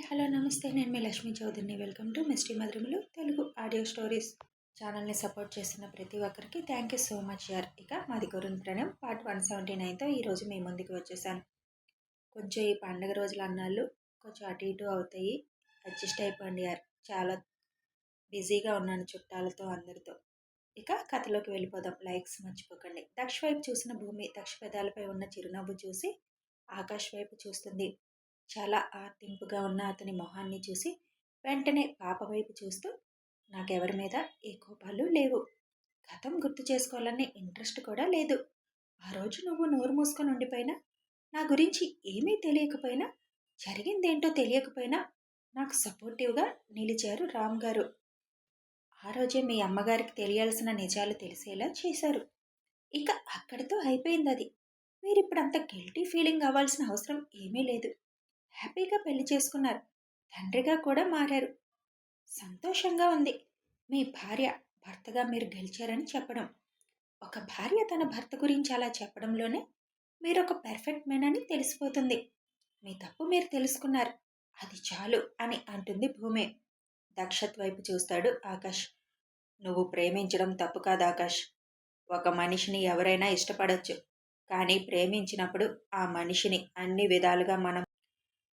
Hi hello నమస్తే. నేను మీ లక్ష్మీ చౌదరిని. వెల్కమ్ టు మిస్టీ మధురములు తెలుగు ఆడియో స్టోరీస్ ఛానల్ని సపోర్ట్ చేస్తున్న ప్రతి ఒక్కరికి థ్యాంక్ యూ సో మచ్ యార్. ఇక మాది గురుని ప్రణయం పార్ట్ వన్ సెవెంటీ నైన్తో ఈరోజు మీ ముందుకు వచ్చేసాను. కొంచెం ఈ పండగ రోజుల అన్నాళ్ళు కొంచెం అటు ఇటు అవుతాయి. అడ్జస్ట్ అయిపోండి యార్. చాలా బిజీగా ఉన్నాను చుట్టాలతో అందరితో. ఇక కథలోకి వెళ్ళిపోదాం. లైక్స్ మర్చిపోకండి. దక్ష వైపు చూసిన భూమి దక్ష పెదాలపై ఉన్న చిరునవ్వు చూసి ఆకాష్ వైపు చూస్తుంది. చాలా ఆర్తింపుగా ఉన్న అతని మొహాన్ని చూసి వెంటనే పాప వైపు చూస్తూ నాకెవరి మీద ఏ కోపాలు లేవు. గతం గుర్తు చేసుకోవాలనే ఇంట్రెస్ట్ కూడా లేదు. ఆ రోజు నువ్వు నోరు మూసుకొని ఉండిపోయినా నా గురించి ఏమీ తెలియకపోయినా జరిగిందేంటో తెలియకపోయినా నాకు సపోర్టివ్గా నిలిచారు రామ్ గారు. ఆ రోజే మీ అమ్మగారికి తెలియాల్సిన నిజాలు తెలిసేలా చేశారు. ఇక అక్కడితో అయిపోయింది అది. మీరు ఇప్పుడు అంత గిల్టీ ఫీలింగ్ అవ్వాల్సిన అవసరం ఏమీ లేదు. హ్యాపీగా పెళ్ళి చేసుకున్నారు. తండ్రిగా కూడా మారారు. సంతోషంగా ఉంది. మీ భార్య భర్తగా మీరు గెలిచారని చెప్పడం. ఒక భార్య తన భర్త గురించి అలా చెప్పడంలోనే మీరు ఒక పెర్ఫెక్ట్ మెన్ అని తెలిసిపోతుంది. మీ తప్పు మీరు తెలుసుకున్నారు. అది చాలు అని అంటుంది భూమి. దక్షత్ వైపు చూస్తాడు ఆకాష్. నువ్వు ప్రేమించడం తప్పు కాదు ఆకాష్. ఒక మనిషిని ఎవరైనా ఇష్టపడవచ్చు కానీ ప్రేమించినప్పుడు ఆ మనిషిని అన్ని విధాలుగా మనం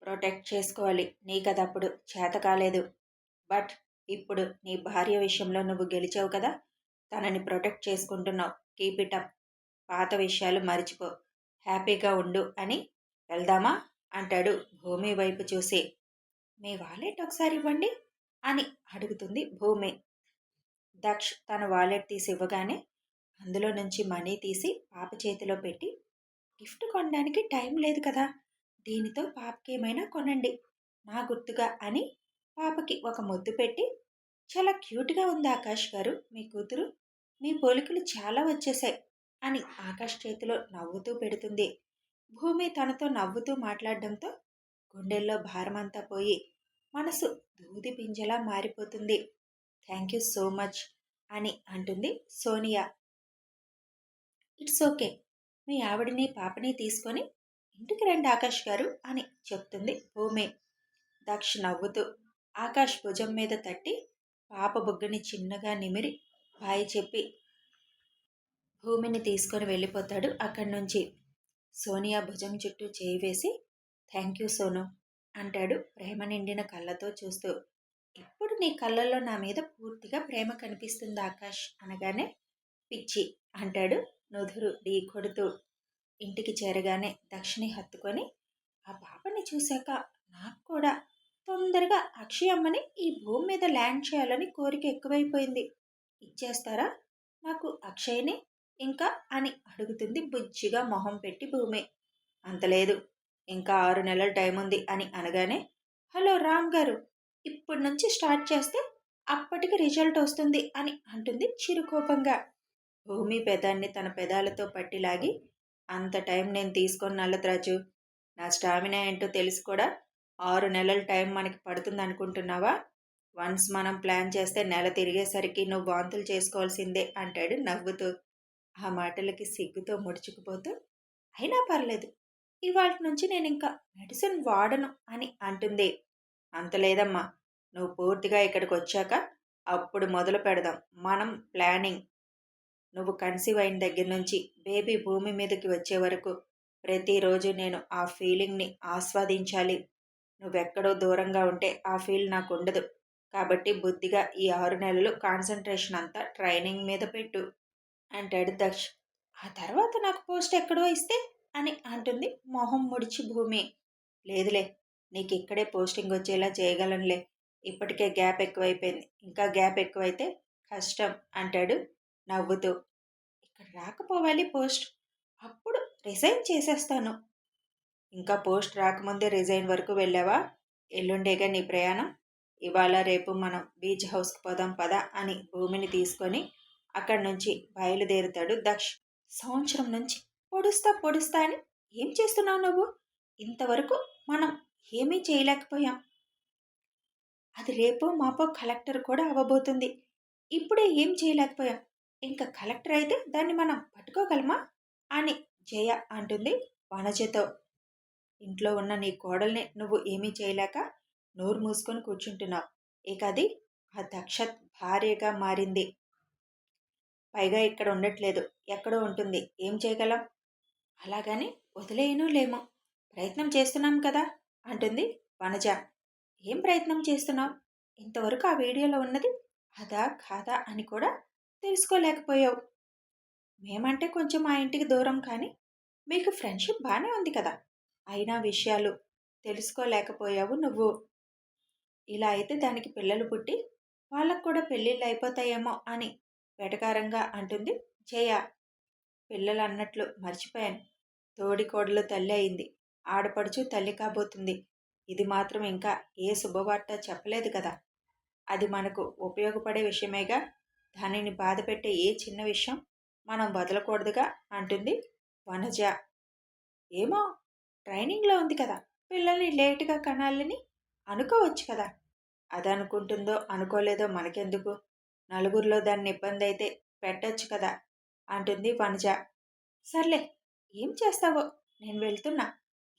ప్రొటెక్ట్ చేసుకోవాలి. నీకదప్పుడు చేత కాలేదు. బట్ ఇప్పుడు నీ భార్య విషయంలో నువ్వు గెలిచావు కదా? తనని ప్రొటెక్ట్ చేసుకుంటున్నావు. Keep it up. పాత విషయాలు మర్చిపో. హ్యాపీగా ఉండు అని వెళ్దామా? అంటాడు భూమి వైపు చూసి. మీ వాలెట్ ఒకసారి ఇవ్వండి అని అడుగుతుంది భూమి. దక్ష్ తన వాలెట్ తీసి ఇవ్వగానే అందులో నుంచి మనీ తీసి పాప చేతిలో పెట్టి గిఫ్ట్ కొనడానికి టైం లేదు కదా? దీనితో పాపకి ఏమైనా కొనండి. నా గుర్తుగా అని పాపకి ఒక ముద్దు పెట్టి చాలా క్యూట్గా ఉంది ఆకాష్ గారు మీ కూతురు మీ పోలికలు చాలా వచ్చేసాయి అని ఆకాష్ చేతిలో నవ్వుతూ పెడుతుంది. భూమి తనతో నవ్వుతూ మాట్లాడడంతో గుండెల్లో భారమంతా పోయి మనసు దూది పింజలా మారిపోతుంది. థ్యాంక్ యూ సో మచ్ అని అంటుంది సోనియా. It's okay. మీ ఆవిడని పాపని తీసుకొని ఇంటికి రండి ఆకాష్ గారు అని చెప్తుంది భూమి. దక్ష నవ్వుతూ ఆకాష్ భుజం మీద తట్టి పాప బుగ్గని చిన్నగా నిమిరి బాయి చెప్పి భూమిని తీసుకొని వెళ్ళిపోతాడు అక్కడి నుంచి. సోనియా భుజం చుట్టూ చేయి వేసి థ్యాంక్ యూ సోను అంటాడు ప్రేమ నిండిన కళ్ళతో చూస్తూ. ఇప్పుడు నీ కళ్ళల్లో నా మీద పూర్తిగా ప్రేమ కనిపిస్తుంది ఆకాష్ అనగానే పిచ్చి అంటాడు నుదురు ఢీ కొడుతూ. ఇంటికి చేరగానే దక్షిణి హత్తుకొని ఆ పాపని చూశాక నాకు కూడా తొందరగా అక్షయమ్మని ఈ భూమి మీద ల్యాండ్ చేయాలని కోరిక ఎక్కువైపోయింది. ఇచ్చేస్తారా? నాకు అక్షయ్ని ఇంకా అని అడుగుతుంది బుజ్జిగా మొహం పెట్టి భూమి. అంతలేదు ఇంకా ఆరు నెలల టైం ఉంది అని అనగానే హలో రామ్ గారు ఇప్పటి నుంచి స్టార్ట్ చేస్తే అప్పటికి రిజల్ట్ వస్తుంది అని అంటుంది చిరుకోపంగా. భూమి పెదాన్ని తన పెదాలతో పట్టిలాగి అంత టైం నేను తీసుకొని నల్లద్రాజు నా స్టామినా ఏంటో తెలిసి కూడా? ఆరు నెలల టైం మనకి పడుతుంది అనుకుంటున్నావా? వన్స్ మనం ప్లాన్ చేస్తే నెల తిరిగేసరికి నువ్వు వాంతులు చేసుకోవాల్సిందే అంటాడు నవ్వుతూ. ఆ మాటలకి సిగ్గుతో ముడుచుకుపోతూ. అయినా పర్లేదు. ఇవాళ నుంచి నేను ఇంకా మెడిసిన్ వాడను అని అంటుంది. అంత లేదమ్మా. నువ్వు పూర్తిగా ఇక్కడికి వచ్చాక అప్పుడు మొదలు పెడదాం. మనం ప్లానింగ్. నువ్వు కన్సీవ్ అయిన దగ్గర నుంచి బేబీ భూమి మీదకి వచ్చే వరకు ప్రతిరోజు నేను ఆ ఫీలింగ్ని ఆస్వాదించాలి. నువ్వెక్కడో దూరంగా ఉంటే ఆ ఫీల్ నాకు ఉండదు కాబట్టి బుద్ధిగా ఈ ఆరు నెలలు కాన్సన్ట్రేషన్ అంతా ట్రైనింగ్ మీద పెట్టు అంటాడు దక్ష్. ఆ తర్వాత నాకు పోస్ట్ ఎక్కడో ఇస్తే? అని అంటుంది మొహం ముడిచి భూమి. లేదులే నీకు ఇక్కడే పోస్టింగ్ వచ్చేలా చేయగలనులే. ఇప్పటికే గ్యాప్ ఎక్కువైపోయింది. ఇంకా గ్యాప్ ఎక్కువైతే కష్టం అంటాడు నవ్వుతూ ఇక్కడ రాకపోవాలి పోస్ట్. అప్పుడు రిజైన్ చేసేస్తాను. ఇంకా పోస్ట్ రాకముందే రిజైన్ వరకు వెళ్ళావా? ఎల్లుండేగా నీ ప్రయాణం? ఇవాళ రేపు మనం బీచ్ హౌస్కి పోదాం పదా అని భూమిని తీసుకొని అక్కడి నుంచి బయలుదేరుతాడు దక్ష్. సంవత్సరం నుంచి పొడుస్తా పొడుస్తా అని ఏం చేస్తున్నావు నువ్వు? ఇంతవరకు మనం ఏమీ చేయలేకపోయాం. అది రేపో మాపో కలెక్టర్ కూడా అవ్వబోతుంది. ఇప్పుడే ఏం చేయలేకపోయాం? ఇంకా కలెక్టర్ అయితే దాన్ని మనం పట్టుకోగలమా అని జయ అంటుంది వనజతో ఇంట్లో ఉన్న నీ కోడల్ని నువ్వు ఏమీ చేయలేక నోరు మూసుకొని కూర్చుంటున్నావు. ఇక అది ఆ దక్షత్ భార్యగా మారింది. పైగా ఇక్కడ ఉండట్లేదు. ఎక్కడో ఉంటుంది. ఏం చేయగలం? అలాగని వదిలేయను లేము. ప్రయత్నం చేస్తున్నాం కదా అంటుంది వనజ ఏం ప్రయత్నం చేస్తున్నావు? ఇంతవరకు ఆ వీడియోలో ఉన్నది అదా కాదా అని కూడా తెలుసుకోలేకపోయావు. మేమంటే కొంచెం మా ఇంటికి దూరం కానీ మీకు ఫ్రెండ్షిప్ బాగానే ఉంది కదా. అయినా విషయాలు తెలుసుకోలేకపోయావు నువ్వు. ఇలా అయితే దానికి పిల్లలు పుట్టి వాళ్ళకు కూడా పెళ్ళిళ్ళు అయిపోతాయేమో అని వెటకారంగా అంటుంది జయ. పిల్లలు అన్నట్లు మర్చిపోయాను. తోడికోడలు తల్లి అయింది. ఆడపడుచు తల్లి కాబోతుంది. ఇది మాత్రం ఇంకా ఏ శుభవార్త చెప్పలేదు కదా. అది మనకు ఉపయోగపడే విషయమేగా. దానిని బాధ పెట్టే ఏ చిన్న విషయం మనం వదలకూడదుగా అంటుంది వనజ. ఏమో ట్రైనింగ్లో ఉంది కదా పిల్లల్ని లేటుగా కనాలని అనుకోవచ్చు కదా. అది అనుకుంటుందో అనుకోలేదో మనకెందుకు? నలుగురిలో దాన్ని ఇబ్బంది అయితే పెట్టచ్చు కదా అంటుంది వనజ. సర్లే ఏం చేస్తావో? నేను వెళ్తున్నా.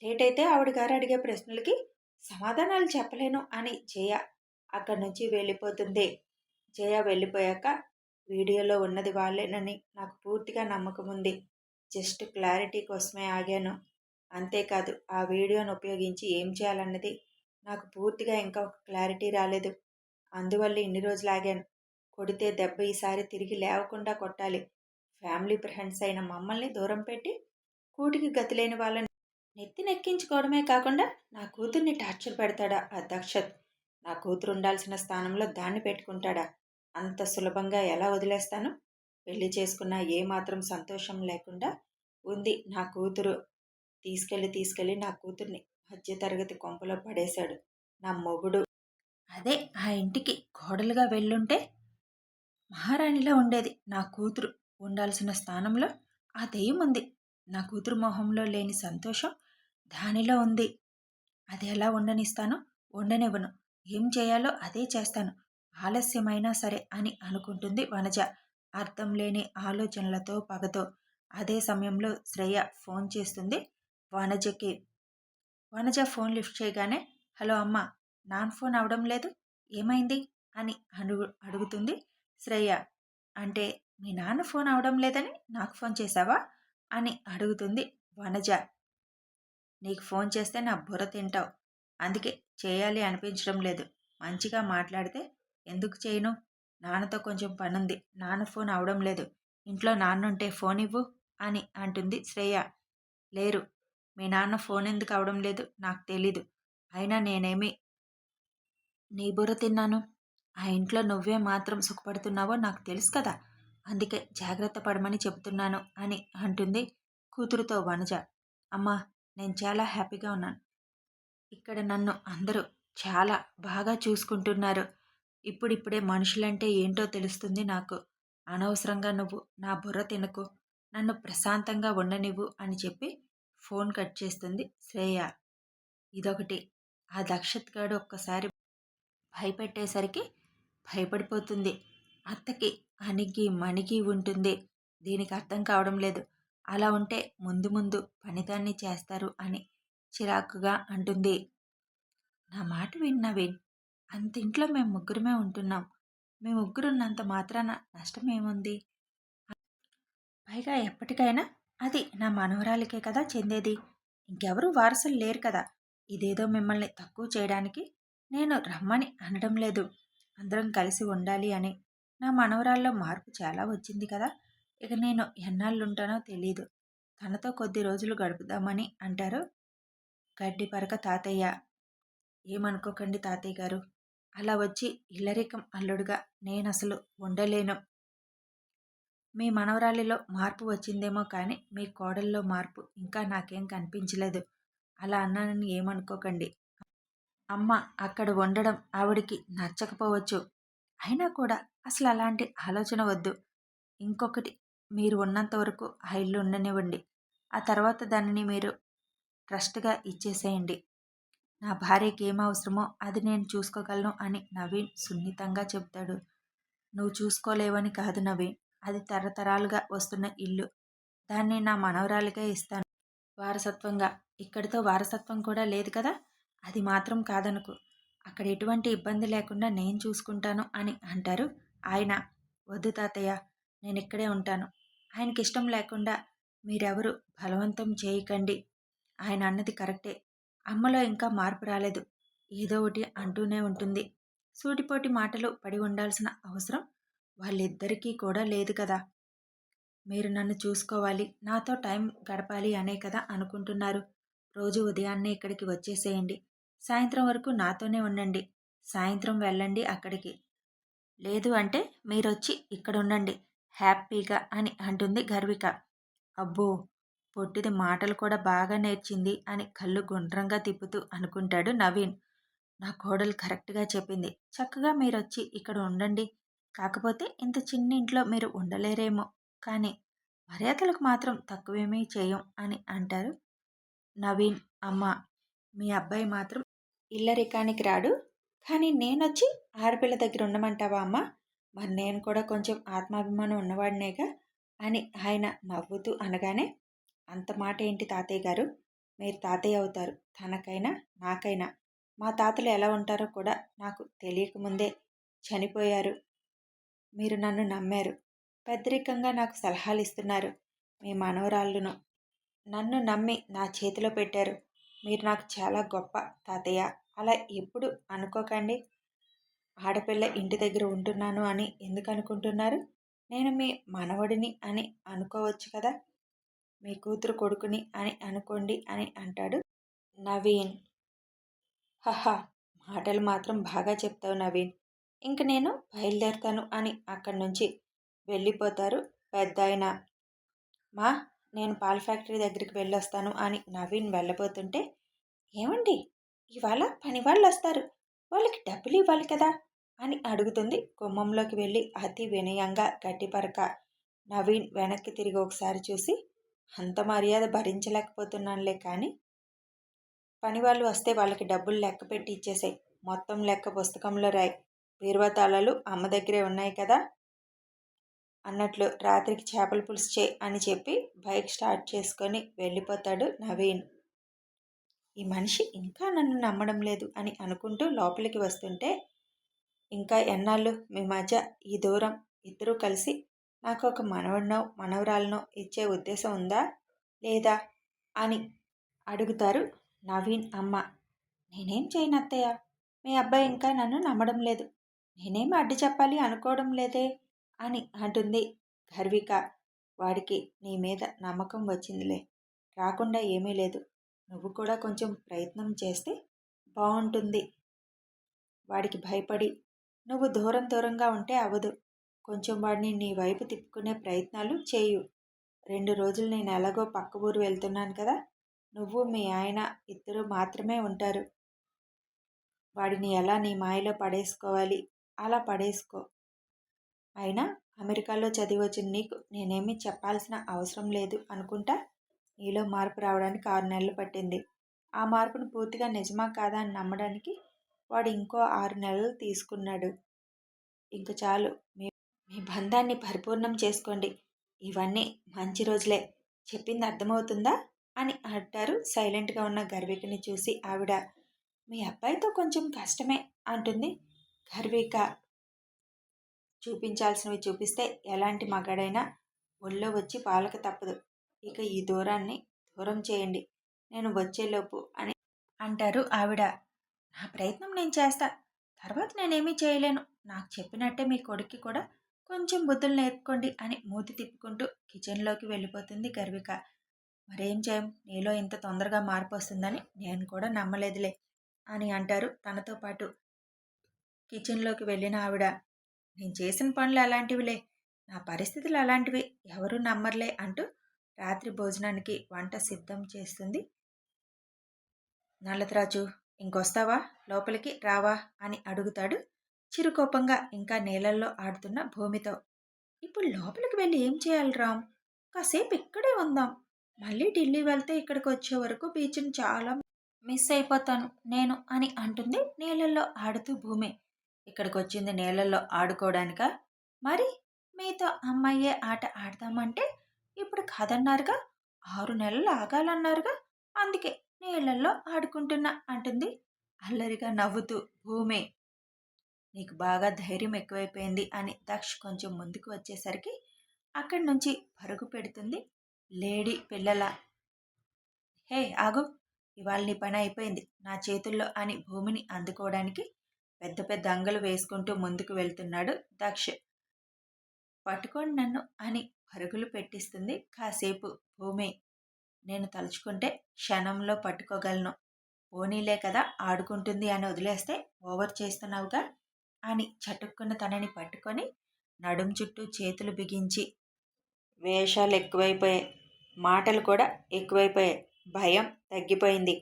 లేట్ అయితే ఆవిడ గారు అడిగే ప్రశ్నలకి సమాధానాలు చెప్పలేను అని జయ అక్కడి నుంచి వెళ్ళిపోతుంది. జయ వెళ్ళిపోయాక వీడియోలో ఉన్నది వాళ్ళేనని నాకు పూర్తిగా నమ్మకం ఉంది. జస్ట్ క్లారిటీ కోసమే ఆగాను. అంతేకాదు ఆ వీడియోను ఉపయోగించి ఏం చేయాలన్నది నాకు పూర్తిగా ఇంకా ఒక క్లారిటీ రాలేదు. అందువల్ల ఇన్ని రోజులు ఆగాను. కొడితే దెబ్బ ఈసారి తిరిగి లేవకుండా కొట్టాలి. ఫ్యామిలీ ఫ్రెండ్స్ అయిన మమ్మల్ని దూరం పెట్టి కూటికి గతిలేని వాళ్ళని నెత్తి నెక్కించుకోవడమే కాకుండా నా కూతుర్ని టార్చర్ పెడతాడా ఆ దక్షత్? నా కూతురు ఉండాల్సిన స్థానంలో దాన్ని పెట్టుకుంటాడా? అంత సులభంగా ఎలా వదిలేస్తాను? పెళ్ళి చేసుకున్న ఏమాత్రం సంతోషం లేకుండా ఉంది నా కూతురు. తీసుకెళ్ళి తీసుకెళ్ళి నా కూతుర్ని మధ్యతరగతి కొంపలో పడేశాడు. నా మొగుడు. అదే ఆ ఇంటికి కోడలుగా వెళ్ళుంటే మహారాణిలా ఉండేది నా కూతురు. ఉండాల్సిన స్థానంలో ఆ దెయ్యం ఉంది. నా కూతురు మొహంలో లేని సంతోషం దానిలో ఉంది. అది ఎలా ఉండనిస్తానో ఉండనివ్వను. ఏం చేయాలో అదే చేస్తాను. ఆలస్యమైనా సరే అని అనుకుంటుంది వనజ. అర్థం లేని ఆలోచనలతో పగతో. అదే సమయంలో శ్రేయ ఫోన్ చేస్తుంది వనజకి. వనజ ఫోన్ లిఫ్ట్ చేయగానే హలో అమ్మ నాన్ ఫోన్ అవడం లేదు? ఏమైంది? అని అడుగు అడుగుతుంది శ్రేయ. అంటే మీ నాన్న ఫోన్ అవడం లేదని నాకు ఫోన్ చేశావా అని అడుగుతుంది వనజ. నీకు ఫోన్ చేస్తే నా బుర్ర తింటావు. అందుకే చేయాలి అనిపించడం లేదు. మంచిగా మాట్లాడితే ఎందుకు చేయను? నాన్నతో కొంచెం పనుంది. నాన్న ఫోన్ అవడం లేదు. ఇంట్లో నాన్నుంటే ఫోన్ ఇవ్వు అని అంటుంది శ్రేయ. లేరు. మీ నాన్న ఫోన్ ఎందుకు అవడం లేదు? నాకు తెలీదు. అయినా నేనేమి నీ బుర్ర తిన్నాను? ఆ ఇంట్లో నువ్వే మాత్రం సుఖపడుతున్నావో నాకు తెలుసు కదా. అందుకే జాగ్రత్త పడమని చెబుతున్నాను అని అంటుంది కూతురుతో వనజ. అమ్మా నేను చాలా హ్యాపీగా ఉన్నాను. ఇక్కడ నన్ను అందరూ చాలా బాగా చూసుకుంటున్నారు. ఇప్పుడిప్పుడే మనుషులంటే ఏంటో తెలుస్తుంది నాకు. అనవసరంగా నువ్వు నా బుర్ర తినకు. నన్ను ప్రశాంతంగా ఉండనివ్వు అని చెప్పి ఫోన్ కట్ చేస్తుంది శ్రేయ. ఇదొకటి. ఆ దక్షత్ గాడు ఒక్కసారి భయపెట్టేసరికి భయపడిపోతుంది. అత్తకి అణిగి మణిగి ఉంటుంది. దీనికి అర్థం కావడం లేదు. అలా ఉంటే ముందు ముందు పనిదాన్ని చేస్తారు అని. చిరాకుగా అంటుంది. నా మాట విన్ అంత ఇంట్లో మేము ముగ్గురమే ఉంటున్నాం. మేము ముగ్గురున్నంత మాత్రాన నష్టమేముంది? పైగా ఎప్పటికైనా అది నా మనవరాలికే కదా చెందేది. ఇంకెవరూ వారసులు లేరు కదా. ఇదేదో మిమ్మల్ని తక్కువ చేయడానికి నేను రమ్మని అనడం లేదు. అందరం కలిసి ఉండాలి అని. నా మనవరాల్లో మార్పు చాలా వచ్చింది కదా. ఇక నేను ఎన్నాళ్ళుంటానో తెలీదు. తనతో కొద్ది రోజులు గడుపుదామని అంటారు గడ్డి పరక తాతయ్య. ఏమనుకోకండి తాతయ్య గారు. అలా వచ్చి ఇల్లరికం అల్లుడుగా నేను అసలు ఉండలేను. మీ మనవరాలిలో మార్పు వచ్చిందేమో కానీ మీ కోడల్లో మార్పు ఇంకా నాకేం కనిపించలేదు. అలా అన్నానని ఏమనుకోకండి. అమ్మ అక్కడ ఉండడం ఆవిడికి నచ్చకపోవచ్చు. అయినా కూడా అసలు అలాంటి ఆలోచన వద్దు. ఇంకొకటి మీరు ఉన్నంత వరకు ఆ ఇల్లు ఉండనివ్వండి. ఆ తర్వాత దానిని మీరు ట్రస్ట్గా ఇచ్చేసేయండి. నా భార్యకి ఏం అవసరమో అది నేను చూసుకోగలను అని నవీన్ సున్నితంగా చెబుతాడు. నువ్వు చూసుకోలేవని కాదు నవీన్ అది తరతరాలుగా వస్తున్న ఇల్లు. దాన్ని నా మనవరాలిగా ఇస్తాను. వారసత్వంగా. ఇక్కడితో వారసత్వం కూడా లేదు కదా? అది మాత్రం కాదనుకు. అక్కడ ఎటువంటి ఇబ్బంది లేకుండా నేను చూసుకుంటాను అని అంటారు ఆయన. వద్దు తాతయ్య నేను ఇక్కడే ఉంటాను. ఆయనకి ఇష్టం లేకుండా మీరెవరు బలవంతం చేయకండి. ఆయన అన్నది కరెక్టే. అమ్మలో ఇంకా మార్పు రాలేదు. ఏదో ఒకటి అంటూనే ఉంటుంది. సూటిపోటి మాటలు పడి ఉండాల్సిన అవసరం వాళ్ళిద్దరికీ కూడా లేదు కదా. మీరు నన్ను చూసుకోవాలి. నాతో టైం గడపాలి అనే కదా అనుకుంటున్నారు. రోజు ఉదయాన్నే ఇక్కడికి వచ్చేసేయండి. సాయంత్రం వరకు నాతోనే ఉండండి. సాయంత్రం వెళ్ళండి అక్కడికి. లేదు అంటే మీరొచ్చి ఇక్కడ ఉండండి హ్యాపీగా అని అంటుంది గర్విక. అబ్బో! పొట్టిది మాటలు కూడా బాగా నేర్చింది అని కళ్ళు గుండ్రంగా తిప్పుతూ అనుకుంటాడు నవీన్. నా కోడలు కరెక్ట్గా చెప్పింది. చక్కగా మీరొచ్చి ఇక్కడ ఉండండి. కాకపోతే ఇంత చిన్న ఇంట్లో మీరు ఉండలేరేమో. కానీ మర్యాదలకు మాత్రం తక్కువేమీ చేయం అని అంటారు నవీన్. అమ్మ మీ అబ్బాయి మాత్రం ఇల్లరికానికి రాడు. కానీ నేనొచ్చి ఆడపిల్ల దగ్గర ఉండమంటావా అమ్మ? మరి నేను కూడా కొంచెం ఆత్మాభిమానం ఉన్నవాడినేగా అని ఆయన నవ్వుతూ అనగానే అంత మాట ఏంటి తాతయ్య గారు? మీరు తాతయ్య అవుతారు. తనకైనా నాకైనా. మా తాతలు ఎలా ఉంటారో కూడా నాకు తెలియకముందే చనిపోయారు. మీరు నన్ను నమ్మారు. పెద్దరికంగా నాకు సలహాలు ఇస్తున్నారు మీ మనవరాళ్ళను. నన్ను నమ్మి నా చేతిలో పెట్టారు. మీరు నాకు చాలా గొప్ప తాతయ్య. అలా ఎప్పుడు అనుకోకండి. ఆడపిల్ల ఇంటి దగ్గర ఉంటున్నాను అని ఎందుకు అనుకుంటున్నారు? నేను మీ మనవడిని అని అనుకోవచ్చు కదా? మీ కూతురు కొడుకుని అని అనుకోండి అని అంటాడు నవీన్. హహా మాటలు మాత్రం బాగా చెప్తావు నవీన్. ఇంక నేను బయలుదేరుతాను అని అక్కడి నుంచి వెళ్ళిపోతారు పెద్ద ఆయన మా నేను పాల ఫ్యాక్టరీ దగ్గరికి వెళ్ళొస్తాను అని నవీన్ వెళ్ళబోతుంటే ఏమండి ఇవాళ పని వాళ్ళు వస్తారు వాళ్ళకి డబ్బులు ఇవ్వాలి కదా అని అడుగుతుంది గుమ్మంలోకి వెళ్ళి అతి వినయంగా గట్టిపరక నవీన్ వెనక్కి తిరిగి ఒకసారి చూసి అంత మర్యాద భరించలేకపోతున్నానులే కానీ పని వాళ్ళు వస్తే వాళ్ళకి డబ్బులు లెక్క పెట్టి ఇచ్చేసాయి. మొత్తం లెక్క పుస్తకంలో రాయి. బీరువాతాళాలు అమ్మ దగ్గరే ఉన్నాయి కదా? అన్నట్లు రాత్రికి చేపల పులుసు చే అని చెప్పి బైక్ స్టార్ట్ చేసుకొని వెళ్ళిపోతాడు నవీన్. ఈ మనిషి ఇంకా నన్ను నమ్మడం లేదు అని అనుకుంటూ లోపలికి వస్తుంటే ఇంకా ఎన్నాళ్ళు మీ మధ్య ఈ దూరం? ఇద్దరూ కలిసి నాకు ఒక మనవడినో మనవరాలనో ఇచ్చే ఉద్దేశం ఉందా? లేదా? అని అడుగుతారు నవీన్ అమ్మ. నేనేం చేయను అత్తయ్య? మీ అబ్బాయి ఇంకా నన్ను నమ్మడం లేదు. నేనేం అడ్డు చెప్పాలి అనుకోవడం లేదే? అని అంటుంది గర్విక. వాడికి నీ మీద నమ్మకం వచ్చిందిలే. రాకుండా ఏమీ లేదు. నువ్వు కూడా కొంచెం ప్రయత్నం చేస్తే బాగుంటుంది వాడికి భయపడి నువ్వు దూరం దూరంగా ఉంటే అవ్వదు. కొంచెం వాడిని నీ వైపు తిప్పుకునే ప్రయత్నాలు చేయు. రెండు రోజులు నేను ఎలాగో పక్క ఊరు వెళ్తున్నాను కదా నువ్వు మీ ఆయన ఇద్దరు మాత్రమే ఉంటారు. వాడిని ఎలా నీ మాయలో పడేసుకోవాలి? అలా పడేసుకో. అయినా అమెరికాలో చదివి వచ్చిన నీకు నేనేమీ చెప్పాల్సిన అవసరం లేదు అనుకుంటా నీలో మార్పు రావడానికి ఆరు నెలలు పట్టింది. ఆ మార్పును పూర్తిగా నిజమా కాదా అని నమ్మడానికి వాడు ఇంకో ఆరు నెలలు తీసుకున్నాడు. ఇంక చాలు మీ బంధాన్ని పరిపూర్ణం చేసుకోండి. ఇవన్నీ మంచి రోజులే. చెప్పింది అర్థమవుతుందా? అని అంటారు సైలెంట్గా ఉన్న గర్వికని చూసి ఆవిడ మీ అబ్బాయితో కొంచెం కష్టమే అంటుంది. గర్విక చూపించాల్సినవి చూపిస్తే ఎలాంటి మగాడైనా ఒళ్ళో వచ్చి పాలక తప్పదు. ఇక ఈ దూరాన్ని దూరం చేయండి. నేను వచ్చేలోపు అని అంటారు ఆవిడ. నా ప్రయత్నం నేను చేస్తా. తర్వాత నేనేమీ చేయలేను. నాకు చెప్పినట్టే మీ కొడుక్కి కూడా కొంచెం బుద్ధులు నేర్పుకోండి అని మూతి తిప్పుకుంటూ కిచెన్లోకి వెళ్ళిపోతుంది గర్విక. మరేం చేయం నీలో ఇంత తొందరగా మార్పు వస్తుందని నేను కూడా నమ్మలేదులే అని అంటారు తనతో పాటు కిచెన్లోకి వెళ్ళిన ఆవిడ. నేను చేసిన పనులు అలాంటివిలే. నా పరిస్థితులు అలాంటివి ఎవరు నమ్మర్లే అంటూ రాత్రి భోజనానికి వంట సిద్ధం చేస్తుంది. నల్లతరాజు ఇంకొస్తావా? లోపలికి రావా? అని అడుగుతాడు చిరుకోపంగా ఇంకా నీళ్ళల్లో ఆడుతున్న భూమితో. ఇప్పుడు లోపలికి వెళ్ళి ఏం చేయాలి రామ్? కాసేపు ఇక్కడే ఉందాం. మళ్ళీ ఢిల్లీ వెళ్తే ఇక్కడికి వచ్చే వరకు బీచ్ని చాలా మిస్ అయిపోతాను నేను అని అంటుంది నీళ్ళల్లో ఆడుతూ భూమి. ఇక్కడికి వచ్చింది నీళ్ళల్లో ఆడుకోవడానిక మరి మీతో అమ్మాయే ఆట ఆడదామంటే ఇప్పుడు కాదన్నారుగా? ఆరు నెలలు ఆగాలన్నారుగా? అందుకే నీళ్ళల్లో ఆడుకుంటున్నా అంటుంది అల్లరిగా నవ్వుతూ భూమి. నీకు బాగా ధైర్యం ఎక్కువైపోయింది అని దక్ష్ కొంచెం ముందుకు వచ్చేసరికి అక్కడి నుంచి పరుగు పెడుతుంది లేడీ పిల్లల. హే ఆగు. ఇవాళ నీ పని అయిపోయింది. నా చేతుల్లో అని భూమిని అందుకోవడానికి పెద్ద పెద్ద అంగలు వేసుకుంటూ ముందుకు వెళ్తున్నాడు దక్ష్. పట్టుకోండి నన్ను అని పరుగులు పెట్టిస్తుంది. కాసేపు భూమి నేను తలుచుకుంటే క్షణంలో పట్టుకోగలను. పోనీలే కదా ఆడుకుంటుంది అని వదిలేస్తే ఓవర్ చేస్తున్నావుగా. అని చటుక్కున్న తనని పట్టుకొని నడుం చుట్టూ చేతులు బిగించి వేషాలు ఎక్కువైపోయాయి. మాటలు కూడా ఎక్కువైపోయాయి. భయం తగ్గిపోయింది.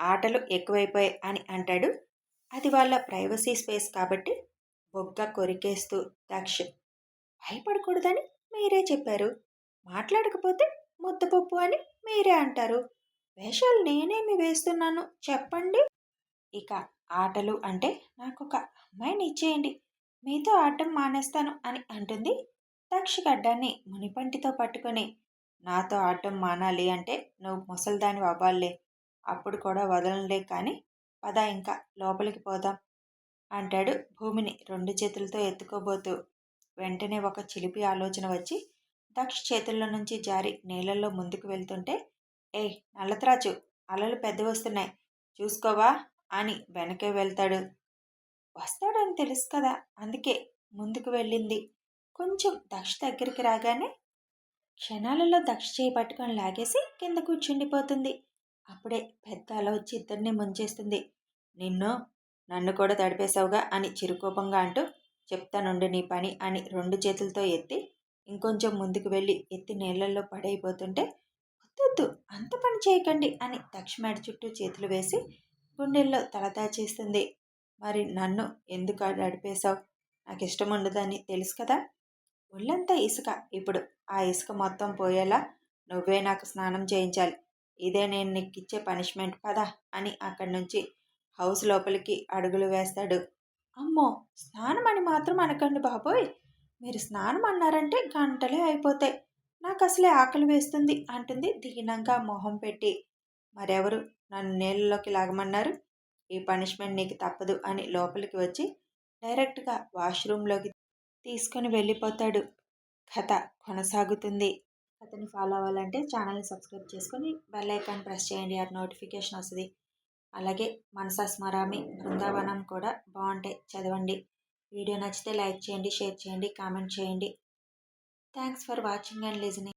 ఆటలు ఎక్కువైపోయాయి అని అంటాడు. అది వాళ్ళ ప్రైవసీ స్పేస్ కాబట్టి బొగ్గ కొరికేస్తూ దక్ష్. భయపడకూడదని మీరే చెప్పారు. మాట్లాడకపోతే ముద్దపప్పు అని మీరే అంటారు. వేషాలు నేనేమి వేస్తున్నాను చెప్పండి. ఇక ఆటలు అంటే నాకు ఒక అమ్మాయిని ఇచ్చేయండి. మీతో ఆడటం మానేస్తాను అని అంటుంది దక్ష గడ్డాన్ని మునిపంటితో పట్టుకొని. నాతో ఆడటం మానాలి అంటే నువ్వు ముసలిదాని అవ్వాలే అప్పుడు కూడా వదలలే కానీ పద ఇంకా లోపలికి పోదాం అంటాడు భూమిని రెండు చేతులతో ఎత్తుకోబోతూ. వెంటనే ఒక చిలిపి ఆలోచన వచ్చి దక్ష చేతుల్లో నుంచి జారి నీళ్ళల్లో ముందుకు వెళ్తుంటే ఏయ్ నల్లత్రాచు అలలు పెద్ద వస్తున్నాయి. చూసుకోవా? అని వెనకే వెళ్తాడు. వస్తాడని తెలుసు కదా! అందుకే ముందుకు వెళ్ళింది. కొంచెం దక్ష దగ్గరికి రాగానే క్షణాలలో దక్ష చేయి పట్టుకొని లాగేసి కింద కూర్చుండిపోతుంది. అప్పుడే పెద్ద అలా వచ్చి ఇద్దరిని ముంచేస్తుంది. నిన్ను నన్ను కూడా తడిపేశావుగా అని చిరుకోపంగా అంటూ చెప్తానుండి నీ పని అని రెండు చేతులతో ఎత్తి ఇంకొంచెం ముందుకు వెళ్ళి ఎత్తి నీళ్ళల్లో పడైపోతుంటే వద్దొద్దు అంత పని చేయకండి అని దక్షిమేడ చుట్టూ చేతులు వేసి గుండెల్లో తలదాచేస్తుంది మరి నన్ను ఎందుకు నడిపేశావు? నాకు ఇష్టం ఉండదని తెలుసు కదా? ఒళ్ళంతా ఇసుక. ఇప్పుడు ఆ ఇసుక మొత్తం పోయేలా నువ్వే నాకు స్నానం చేయించాలి. ఇదే నేను నీకు ఇచ్చే పనిష్మెంట్. పదా అని అక్కడి నుంచి హౌస్ లోపలికి అడుగులు వేస్తాడు. అమ్మో! స్నానం అని మాత్రం అనకండి బాబోయ్! మీరు స్నానం అన్నారంటే గంటలే అయిపోతాయి. నాకు అసలే ఆకలి వేస్తుంది అంటుంది దిగినాక మొహం పెట్టి. మరెవరు నన్ను నీళ్ళలోకి లాగమన్నారు? ఈ పనిష్మెంట్ నీకు తప్పదు అని లోపలికి వచ్చి డైరెక్ట్గా వాష్రూమ్లోకి తీసుకొని వెళ్ళిపోతాడు. కథ కొనసాగుతుంది. కథని ఫాలో అవ్వాలంటే ఛానల్ని సబ్స్క్రైబ్ చేసుకొని బెల్ ఐకాన్ ప్రెస్ చేయండి. అది నోటిఫికేషన్ వస్తుంది. అలాగే మనసా స్మరామి బృందావనం కూడా బాగుంటాయి చదవండి. వీడియో నచ్చితే లైక్ చేయండి షేర్ చేయండి కామెంట్ చేయండి. Thanks for watching and listening.